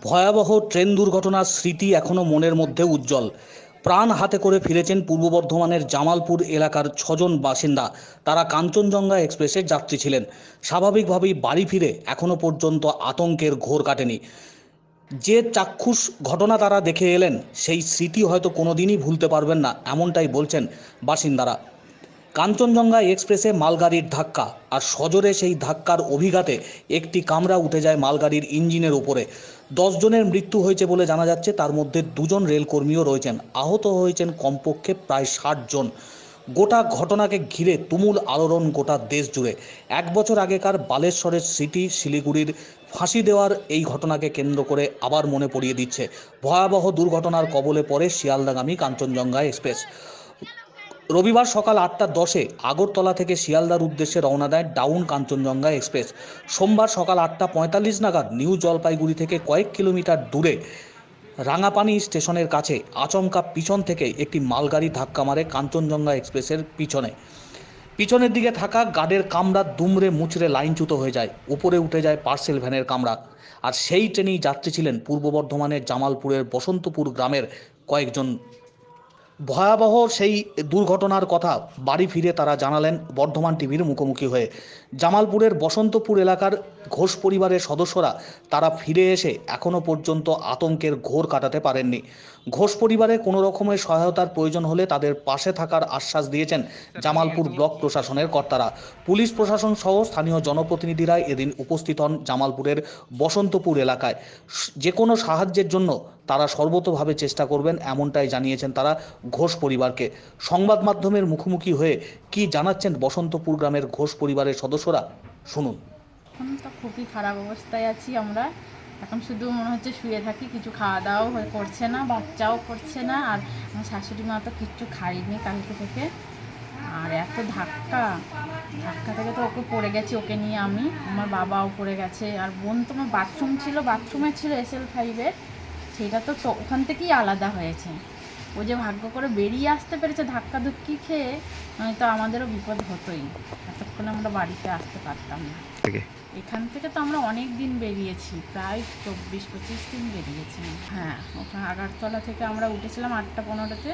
ভয়াবহ ট্রেন দুর্ঘটনার স্মৃতি এখনও মনের মধ্যে উজ্জ্বল। প্রাণ হাতে করে ফিরেছেন পূর্ব বর্ধমানের জামালপুর এলাকার ছজন বাসিন্দা। তারা কাঞ্চনজঙ্ঘা এক্সপ্রেসের যাত্রী ছিলেন। স্বাভাবিকভাবেই বাড়ি ফিরে এখনও পর্যন্ত আতঙ্কের ঘোর কাটেনি। যে চাক্ষুষ ঘটনা তারা দেখে এলেন, সেই স্মৃতি হয়তো কোনোদিনই ভুলতে পারবেন না, এমনটাই বলছেন বাসিন্দারা। কাঞ্চনজঙ্ঘা এক্সপ্রেসে মালগাড়ির ধাক্কা আর সজোরে সেই ধাক্কার অভিঘাতে একটি কামরা উঠে যায় মালগাড়ির ইঞ্জিনের উপরে। জনের মৃত্যু হয়েছে বলে জানা যাচ্ছে, তার মধ্যে দুজন রেলকর্মীও রয়েছেন। আহত হয়েছেন কমপক্ষে প্রায় ষাট জন। গোটা ঘটনাকে ঘিরে তুমুল আলোড়ন গোটা দেশ জুড়ে। এক বছর আগেকার বালেশ্বরের স্মৃতি শিলিগুড়ির ফাঁসি দেওয়ার এই ঘটনাকে কেন্দ্র করে আবার মনে পড়িয়ে দিচ্ছে। ভয়াবহ দুর্ঘটনার কবলে পড়ে শিয়ালদাগামী কাঞ্চনজঙ্ঘা এক্সপ্রেস। রবিবার সকাল আটটা দশে আগরতলা থেকে শিয়ালদার উদ্দেশ্যে রওনা দেয় ডাউন কাঞ্চনজঙ্ঘা এক্সপ্রেস। সোমবার সকাল আটটা পঁয়তাল্লিশ নাগাদ নিউ জলপাইগুড়ি থেকে কয়েক কিলোমিটার দূরে রাঙাপানি স্টেশনের কাছে আচমকা পিছন থেকে একটি মালগাড়ি ধাক্কা মারে কাঞ্চনজঙ্ঘা এক্সপ্রেসের পিছনে। পিছনের দিকে থাকা গার্ডের কামরা দুমড়ে মুচড়ে লাইনচ্যুত হয়ে যায়, উপরে উঠে যায় পার্সেল ভ্যানের কামরা। আর সেই ট্রেনেই যাত্রী ছিলেন পূর্ব বর্ধমানের জামালপুরের বসন্তপুর গ্রামের কয়েকজন ভয়াবহ সেই দুর্ঘটনার কথা বাড়ি ফিরে তারা জানালেন বর্ধমান টিভির মুখোমুখি হয়ে। জামালপুরের বসন্তপুর এলাকার ঘোষ পরিবারের সদস্যরা তারা ফিরে এসে এখনও পর্যন্ত আতঙ্কের ঘোর কাটাতে পারেননি। ঘোষ পরিবারে কোনো রকমের সহায়তার প্রয়োজন হলে তাদের পাশে থাকার আশ্বাস দিয়েছেন জামালপুর ব্লক প্রশাসনের কর্তারা। পুলিশ প্রশাসন সহ স্থানীয় জনপ্রতিনিধিরা এদিন উপস্থিত হন জামালপুরের বসন্তপুর এলাকায়। যে কোনো সাহায্যের জন্য তারা সর্বতোভাবে চেষ্টা করবেন এমনটাই জানিয়েছেন তারা ঘোষ পরিবারকে। সংবাদ মাধ্যমের মুখোমুখি হয়ে কি জানাচ্ছেন বসন্তপুর গ্রামের ঘোষ পরিবারের সদস্যরা, শুনুন। খুবই খারাপ অবস্থায় আছি আমরা। এখন শুধু মনে হচ্ছে শুয়ে থাকি, কিছু খাওয়া দাওয়াও করছে না, বাচ্চাও করছে না, আর আমার শাশুড়ি মা তো কিচ্ছু খাইনি কালকে থেকে। আর এত ধাক্কা ধাক্কা থেকে তো ওকে পড়ে গেছি, ওকে নিয়ে আমি। আমার বাবাও পড়ে গেছে, আর বোন তো আমার বাথরুম ছিল, বাথরুমে ছিল এস এল ফাইভের সেটা তো ওখান থেকেই আলাদা হয়েছে। ও যে ভাগ্য করে বেরিয়ে আসতে পেরেছে ধাক্কা ধুক্কি খেয়ে নয়তো আমাদেরও বিপদ হতোই। এতক্ষণ আমরা বাড়িতে আসতে পারতাম না। এখান থেকে তো আমরা অনেক দিন বেরিয়েছি প্রায় চব্বিশ পঁচিশ দিন বেরিয়েছি। হ্যাঁ ওখানে আগারতলা থেকে আমরা উঠেছিলাম আটটা পনেরোতে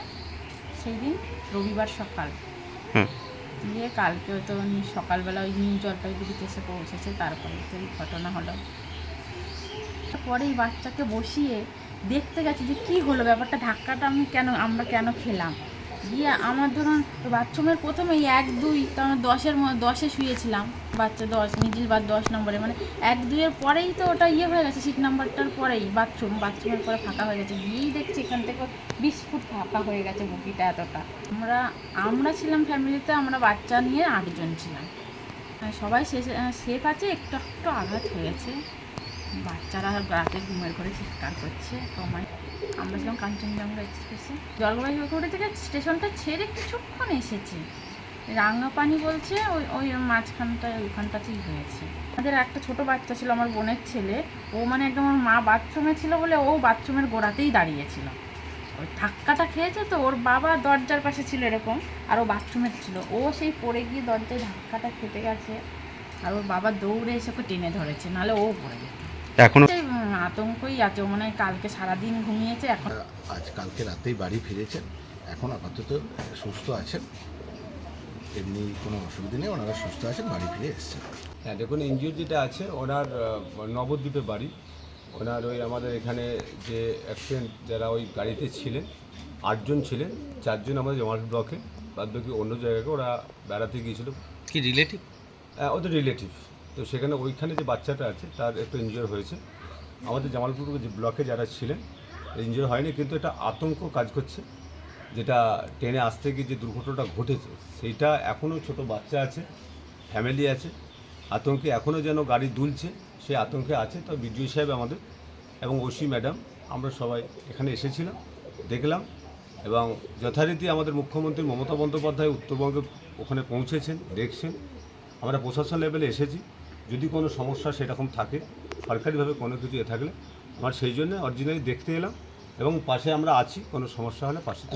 সেই দিন রবিবার সকাল। দিয়ে কালকে তো সকালবেলা ওই নিউ জলপাইগুড়িতে এসে পৌঁছেছে তারপরে তো এই ঘটনা হলো। পরে বাচ্চাকে বসিয়ে দেখতে গেছি যে কি হলো, ব্যাপারটা ধাক্কাটা আমি কেন, আমরা কেন খেলাম? দিয়ে আমার ধরুন বাথরুমের প্রথমেই এক, দুই তো আমরা দশের দশে শুয়েছিলাম, বাচ্চা দশ, মিডিল বা দশ নম্বরে মানে এক, দুইয়ের পরেই তো ওটা ইয়ে হয়ে গেছে, সিট নাম্বারটার পরেই বাথরুম, বাথরুমের পরে ফাঁকা হয়ে গেছে, গিয়েই দেখছি এখান থেকে বিশ ফুট ফাঁকা হয়ে গেছে বুকিটা এতটা। আমরা আমরা ছিলাম ফ্যামিলিতে, আমরা বাচ্চা নিয়ে আটজন ছিলাম। আর সবাই সেফ আছে, একটু একটু আঘাত হয়েছে। বাচ্চারা রাতে ঘুমের ঘরে চিৎকার করছে তোমায় আমরা ছিলাম কাঞ্চনজঙ্ঘা এক্সপ্রেসে। জলপাইগুড়ি থেকে স্টেশনটা ছেড়ে কিছুক্ষণ এসেছি। রাঙ্গাপানি বলছে ওই ওই মাঝখানটায়, ওইখানটাতেই হয়েছে। আমাদের একটা ছোট বাচ্চা ছিল, আমার বোনের ছেলে। ও মানে একদম আমার মা বাথরুমে ছিল বলে ও বাথরুমের গোড়াতেই দাঁড়িয়েছিল ওই ধাক্কাটা খেয়েছে তো, ওর বাবা দরজার পাশে ছিল এরকম, আর ও বাথরুমে ছিল। ও সেই পড়ে গিয়ে দরজায় ধাক্কাটা খেতে গেছে, আর ওর বাবা দৌড়ে এসে ওকে টেনে ধরেছে, নাহলে ও পড়ে যেত। এখনও আতঙ্কই আছে। মনে হয় কালকে সারাদিন ঘুমিয়েছে এখন আজ কালকে রাতেই বাড়ি ফিরেছেন। এখন আপাতত সুস্থ আছেন। এমনি কোনো অসুবিধা নেই ওনারা সুস্থ আছেন বাড়ি ফিরে এসেছেন। হ্যাঁ দেখুন এনজিও যেটা আছে ওনার নবদ্বীপে বাড়ি। ওনার ওই আমাদের এখানে যে অ্যাক্সিডেন্ট যারা ওই গাড়িতে ছিলেন আটজন ছিলেন চারজন আমাদের জমাল ব্লকে বাদ বাকি অন্য জায়গাকে ওরা বেড়াতে গিয়েছিল। কি রিলেটিভ আহ, ওদের রিলেটিভ তো সেখানে ওইখানে যে বাচ্চাটা আছে, তার একটু ইনজিওর হয়েছে। আমাদের জামালপুর যে ব্লকে যারা ছিলেন ইনজিওর হয়নি, কিন্তু এটা আতঙ্ক কাজ করছে, যেটা ট্রেনে আসতে গিয়ে যে দুর্ঘটনাটা ঘটেছে, সেইটা এখনও ছোট বাচ্চা আছে ফ্যামিলি আছে, আতঙ্কে এখনও যেন গাড়ি দুলছে সেই আতঙ্কে আছে। তো বিডিও সাহেব আমাদের এবং ওসি ম্যাডাম, আমরা সবাই এখানে এসেছিলাম, দেখলাম এবং যথারীতি আমাদের মুখ্যমন্ত্রী মমতা বন্দ্যোপাধ্যায় উত্তরবঙ্গে ওখানে পৌঁছেছেন, দেখছেন। আমরা প্রশাসন লেভেলে এসেছি। যদি কোনো সমস্যা সেরকম থাকে, সরকারিভাবে কোনো কিছু এ থাকলে, আমার সেই জন্য অরিজিনালি দেখতে এলাম এবং পাশে আমরা আছি, কোনো সমস্যা হলে পাশে